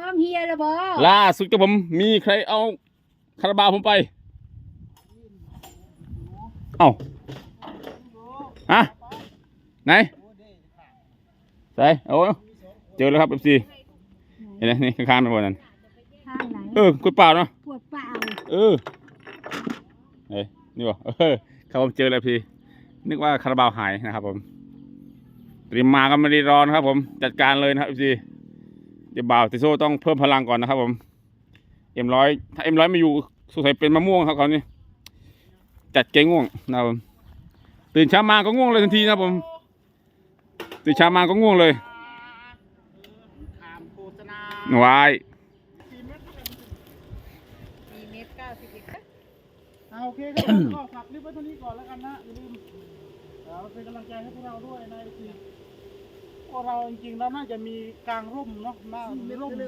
ป้องเฮียละบ่ล่าสุดกับผมมีใครเอาคาราบาวผมไป เอ้าฮะไหนใส่เอาเจอแล้วครับเอฟซีเห็นไหมนี่ข้างๆนั่นบนนั้นข้างไหนเออคุณเปล่าเนาะปวดเปล่าเออเฮ้ยนี่วะเออครับผมเจอแล้วพี่นึกว่าคาราบาวหายนะครับผมเตรียมมาก็ไม่ได้รอนะครับผมจัดการเลยนะครับพี่ เดี๋ยวบ่าวติโซต้องเพิ่มพลังก่อนนะครับผมเอ็มร้อยถ้าเอ็มร้อยไม่อยู่สงสัยเป็นมะม่วงครับเขานี่จัดเก่งง่วงนะครับผมตื่นเช้ามาก็ง่วงเลยทันทีนะครับผม ตื่นเช้ามาก็ง่วงเลยขามโฆษณาวายมีเมตรเก้าสิบเอ็ดอ่าโอเคก็ฝากคลิปไว้เท่านี้ก่อนแล้วกันนะอย่าลืมเอาเป็นกำลังใจให้พวกเราด้วยในทีพวก เราจริงๆแล้วน่าจะมีกลางร่มเนาะหน้ามีร่มเห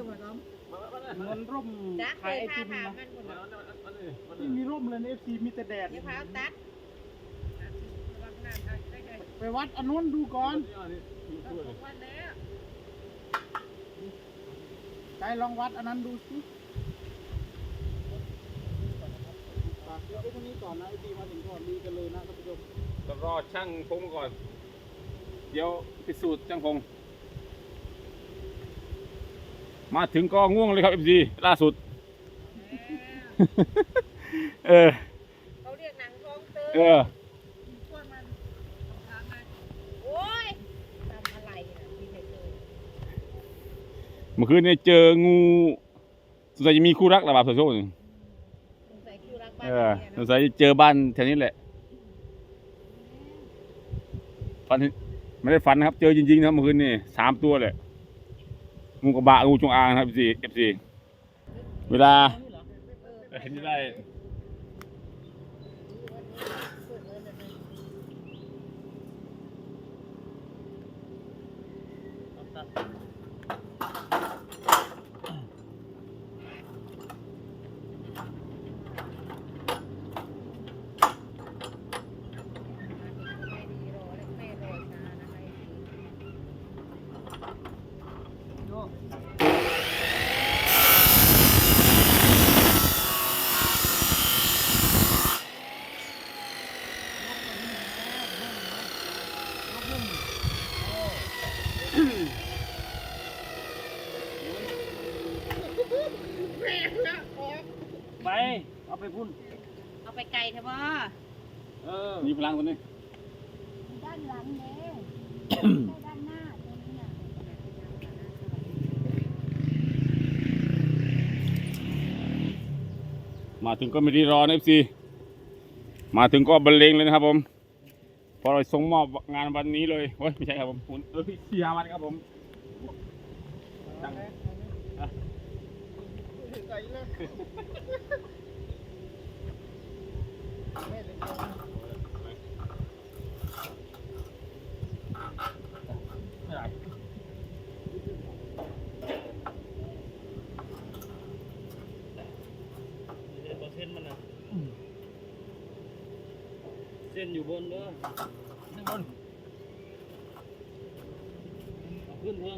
มือนร่มจักขายไอเลยติพามนะถามมันหมดเลยที่มีร่มเลยในเอฟซีมีแต่แดดเดี๋ยวพาตัดไปวัดอันนู้นดูก่อนใจลองวัดอันนั้นดูสิฝากคลิปไว้เท่านี้ก่อนนะไอซีมาถึงก่อนดีกันเลยนะท่านผู้ชมต้องรอช่างพงมาก่อน เดี๋ยวพิสูจน์ช่างพงมาถึงก็ง่วงเลยครับเอฟซีล่าสุด เออ เขาเรียกหนังท้องเตอเออโอ้ยทำอะไรนะพี่เด็กเลยเมื่อคืนเนี่ยเจองูสงสัยจะมีคู่รักระบาดโซโซ่นี่สงสัยคิวรักบ้าเอนอเนี่ยสเนงอะสัยจะเจอบ้านแถวนี้แหละฟัน ไม่ได้ฝันนะครับ เจอจริงๆนะครับเมื่อคืนนี่สามตัวเลยงูกระบะงูจงอางนะครับเอฟซีเอฟซีเวลาเห็นจะได้ไม่ดีรอแล้วแม่รอช้านะคะ ไป เอาไปพุ่น เอาไปไกลเถอะบ่เออ มีพลังตัวนี้ด้านหลังเด้ด้านหน้าตรงนี้น่ะมาถึงก็ไม่ได้รอนะเอฟซีมาถึงก็บรรเลงเลยนะครับผม พอเราส่งมอบงานวันนี้เลยเฮ้ยไม่ใช่ครับผมคุณเออสี่ห้าวันครับผมตั้งไก่เลยเส้นมันนะ เส้นอยู่บนเด้อข้างบนเอาขึ้นเถอ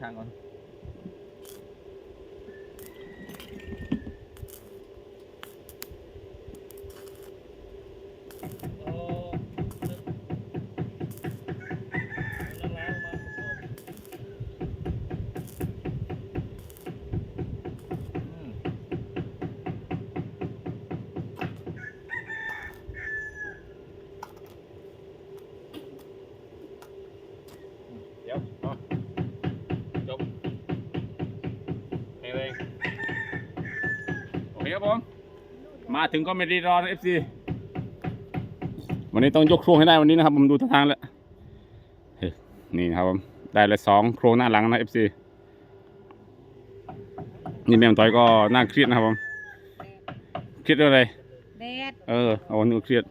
ทางก่อนโอ้ คครับผม มาถึงก็ไม่รีรอนะเอฟซีวันนี้ต้องยกโครงให้ได้วันนี้นะครับ ผมดูท่าทางแล้วเฮ้ยนี่นะครับผม ได้เลยสองโครงหน้าหลังนะเอฟซีนี่แม่มต้อยก็น่าเครียดนะครับผม เครียดเรื่องอะไรแดดเออเอาวันนี้เครียด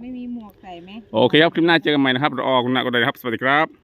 ไม่มีหมวกใส่ไหมโอเคครับ คลิปหน้าเจอกันใหม่นะครับรอคุณนาก็ได้ครับ สวัสดีครับ